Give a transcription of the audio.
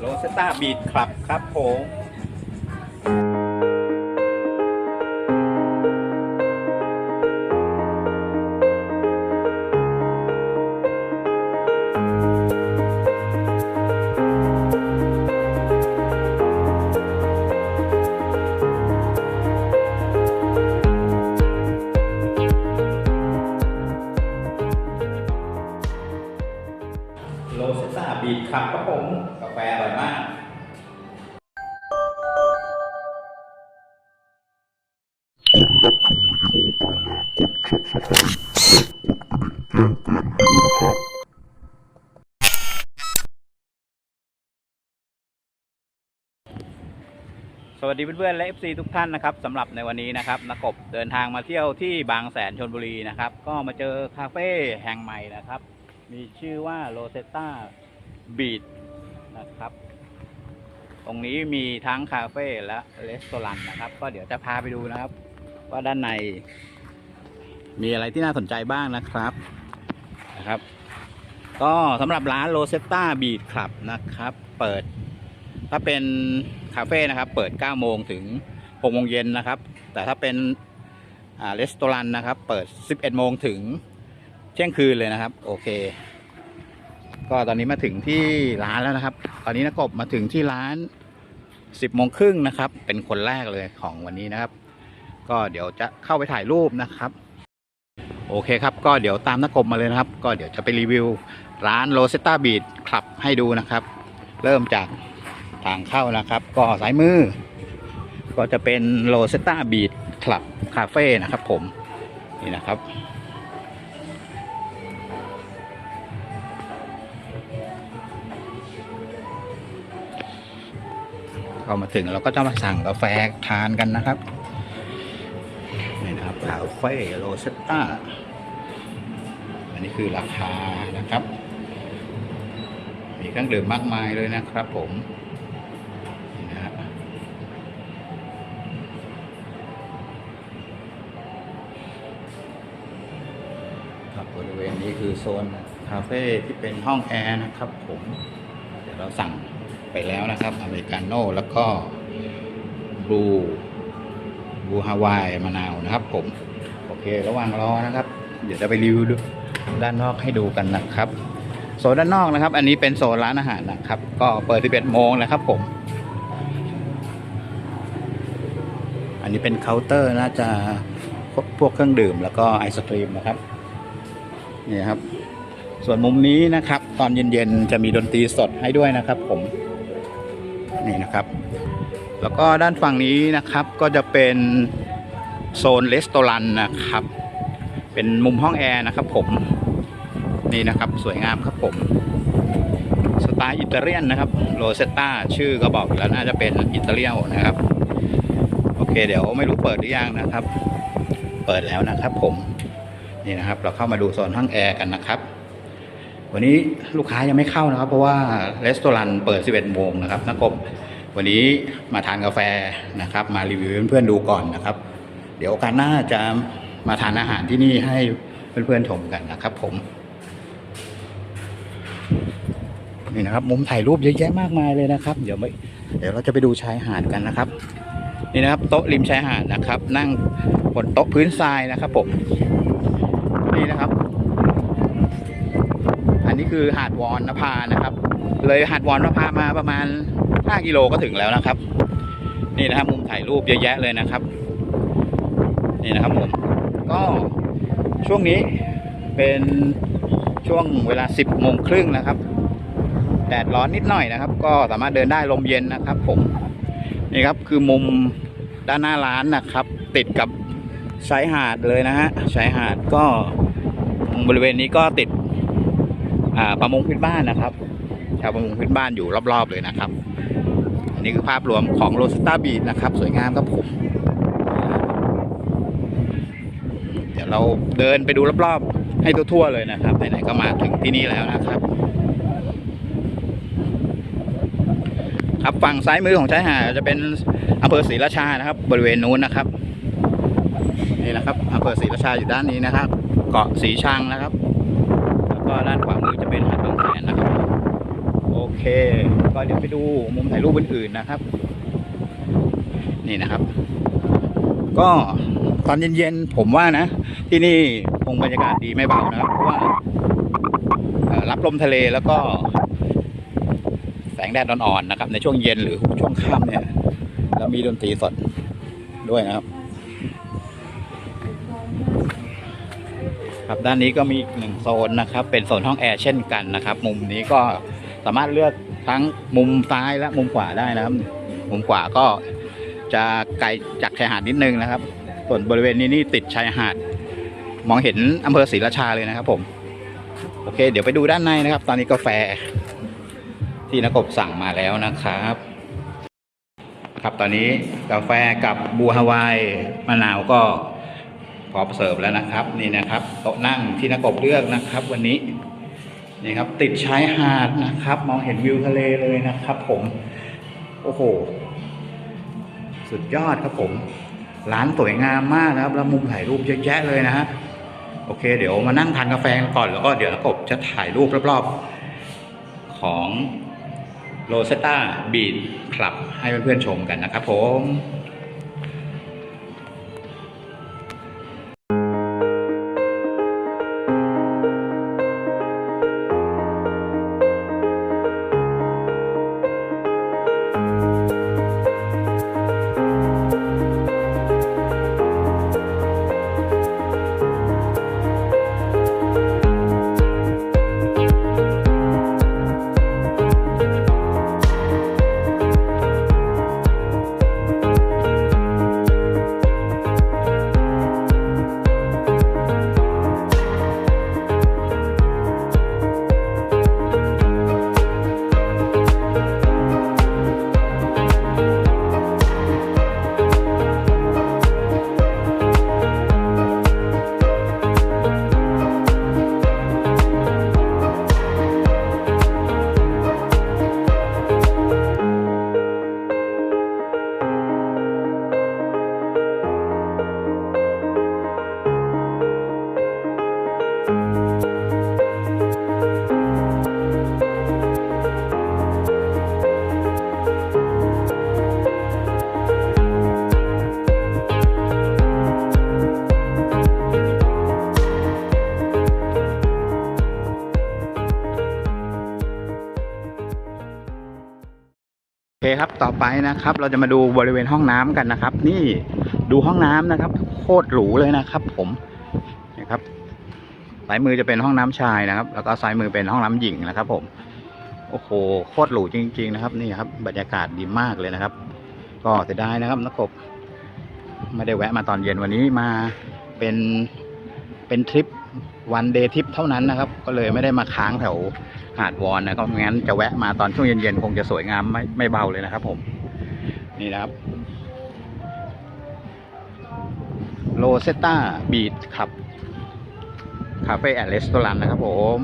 โรสต้าบีดคลับครับผม สวัสดีเพื่อนๆและ FC ทุกท่านนะครับสำหรับในวันนี้นะครับนักกบเดินทางมาเที่ยวที่บางแสนชนบุรีนะครับ ก็มาเจอคาเฟ่แห่งใหม่นะครับ มีชื่อว่าโรเซต t าบีดนะครับ ตรงนี้มีทั้งคาเฟ่และรีสอร์ทนะครับ ก็เดี๋ยวจะพาไปดูนะครับ ว่าด้านใน มีอะไรที่น่าสนใจบ้างนะครับนะครับ ก็สำหรับร้านโรเซต t าบีดคลับนะครับ เปิด ถ้าเป็นคาเฟ่นะครับ เปิด 9 โมงถึง 6 โมงเย็นนะครับ แต่ถ้าเป็นอ่ารีสอร์ทนะครับ เปิด 11 โมงถึงเที่ยงคืนเลยนะครับ โอเค ก็ตอนนี้มาถึงที่ร้านแล้วนะครับ ตอนนี้นักกบมาถึงที่ร้าน 10 โมงครึ่งนะครับ เป็นคนแรกเลยของวันนี้นะครับ ก็เดี๋ยวจะเข้าไปถ่ายรูปนะครับ โอเคครับ ก็เดี๋ยวตามนักกบมาเลยนะครับ ก็เดี๋ยวจะไปรีวิวร้านโรเซต้าบีดคลับให้ดูนะครับ เริ่มจากทางเข้านะครับ ก็สายมือ ก็จะเป็นโรเซต้าบีดคลับคาเฟ่นะครับผมนี่นะครับเข้ามาถึงเราก็จะมาสั่งกาแฟทานกันนะครับ ครับคาเฟ่โรเซต้าอันนี้คือราคานะครับ มีเครื่องดื่มมากมายเลยนะครับผมนี่นะฮะครับบริเวณนี้คือโซนคาเฟ่ที่เป็นห้องแอร์นะครับผม เดี๋ยวเราสั่งไปแล้วนะครับ อเมริกาโน่แล้วก็บลู บูฮาวายมะนาวนะครับ ผม โอเค ระหว่างรอนะครับ เดี๋ยวจะไปรีวิวด,ด้านนอกให้ดูกันนะครับ โซนด้านนอกนะครับ อันนี้เป็นโซนร้านอาหารนะครับ ก็เปิด 11 โมงนะครับผม อันนี้เป็นเคาน์เตอร์น่าจะพวกพวกเครื่องดื่มแล้วก็ไอศครีมนะครับ นี่ครับ ส่วนมุมนี้นะครับ ตอนเย็นๆจะมีดนตรีสดให้ด้วยนะครับ ผม นี่นะครับ แล้วก็ด้านฝั่งนี้นะครับก็จะเป็นโซนรีสอร์ทนะครับ เป็นมุมห้องแอร์นะครับผมนี่นะครับสวยงามครับผมสไตล์อิตาเลียนนะครับโรเซตตาชื่อก็บอกแล้วน่าจะเป็นอิตาเลียนนะครับ โอเค เดี๋ยวไม่รู้เปิดหรือยังนะครับ เปิดแล้วนะครับผมนี่นะครับ เราเข้ามาดูโซนห้องแอร์กันนะครับ วันนี้ลูกค้ายังไม่เข้านะครับ เพราะว่ารีสอร์ทเปิด 11โมงนะครับนักกบ วันนี้มาทานกาแฟนะครับ มารีวิวเพื่อนๆดูก่อนนะครับ เดี๋ยวโอกาสหน้าจะมาทานอาหารที่นี่ให้เพื่อนๆชมกันนะครับ ผมนี่นะครับมุมถ่ายรูปเยอะแยะมากมายเลยนะครับ เดี๋ยวไม่เดี๋ยวเราจะไปดูชายหาดกันนะครับ นี่นะครับ โต๊ะริมชายหาดนะครับ นั่งบนโต๊ะพื้นทรายนะครับผมนี่นะครับ อันนี้คือหาดวอนนภานะครับ เลยหาดวอนนภามาประมาณ 5กิโลก็ถึงแล้วนะครับ นี่นะครับมุมถ่ายรูปเยอะแยะเลยนะครับ นี่นะครับผมก็ช่วงนี้เป็นช่วงเวลา 10โมงครึ่งนะครับแดดร้อนนิดหน่อยนะครับ ก็สามารถเดินได้ลมเย็นนะครับ ผมนี่ครับคือมุมด้านหน้าร้านนะครับ ติดกับชายหาดเลยนะฮะชายหาดก็บริเวณนี้ก็ติดอ่าประมงพื้นบ้านนะครับ ชาวประมงพื้นบ้านอยู่รอบๆเลยนะครับ อันนี้คือภาพรวมของโรสตาบีดนะครับ สวยงามครับผม เดี๋ยวเราเดินไปดูรอบๆ ให้ทั่วๆเลยนะครับไหนๆก็มาถึงที่นี่แล้วนะครับ ครับฝั่งซ้ายมือของชายหาดจะเป็นอำเภอศรีราชานะครับ บริเวณนู้นนะครับนี่นะครับอำเภอศรีราชาอยู่ด้านนี้นะครับ เกาะสีชังนะครับ แล้วก็ด้านขวามือจะเป็นหาดบางแสนนะครับ เค ก็เดี๋ยวไปดูมุมถ่ายรูปอื่นๆนะครับ นี่นะครับ ก็ตอนเย็นๆผมว่านะ ที่นี่คงบรรยากาศดีไม่เบานะครับเพราะว่ารับลมทะเลแล้วก็ แสงแดดอ่อนๆนะครับ ในช่วงเย็นหรือช่วงค่ำเนี่ยแล้วมีดนตรีสดด้วยนะครับ ครับด้านนี้ก็มีอีกหนึ่งโซนนะครับ เป็นโซนห้องแอร์เช่นกันนะครับ มุมนี้ก็ สามารถเลือกทั้งมุมซ้ายและมุมขวาได้นะครับ มุมขวาก็จะไกลจากชายหาดนิดนึงนะครับ ส่วนบริเวณนี้นี่ติดชายหาด มองเห็นอำเภอศรีราชาเลยนะครับ ผม โอเค เดี๋ยวไปดูด้านในนะครับ ตอนนี้กาแฟ ที่นักบสั่งมาแล้วนะครับ ครับตอนนี้กาแฟกับบูฮาวายมะนาวก็พร้อมเสิร์ฟแล้วนะครับ นี่นะครับโต๊ะนั่งที่นักบเลือกนะครับ วันนี้ นี่ครับ ติดชายหาดนะครับ มองเห็นวิวทะเลเลยนะครับ ผม โอ้โห สุดยอดครับผม ร้านสวยงามมากนะครับ แล้วมุมถ่ายรูปเยอะแยะเลยนะฮะ โอเค เดี๋ยวมานั่งทานกาแฟก่อน แล้วก็เดี๋ยวนักบจะถ่ายรูปรอบๆ ของโรเซต้าบีดคลับให้เพื่อนๆชมกันนะครับผม โอเคครับ ต่อไปนะครับ เราจะมาดูบริเวณห้องน้ำกันนะครับ นี่ดูห้องน้ำนะครับ โคตรหรูเลยนะครับ ผมนะครับซ้ายมือจะเป็นห้องน้ำชายนะครับ แล้วก็ซ้ายมือเป็นห้องน้ำหญิงนะครับ ผม โอ้โหโคตรหรูจริง ๆ นะครับ นี่ครับ บรรยากาศดีมากเลยนะครับ ก็เสียดายนะครับนักกบไม่ได้แวะมาตอนเย็นวันนี้มาเป็นเป็นทริปวันเดย์ทริปเท่านั้นนะครับ ก็เลยไม่ได้มาค้างแถว หาดวอนนะครับงั้นจะแวะมาตอนช่วงเย็นๆคงจะสวยงามไม่ไม่เบาเลยนะครับผม นี่นะครับโรเซต้าบีทครับคาเฟ่แอนด์รีสอร์ทนะครับผม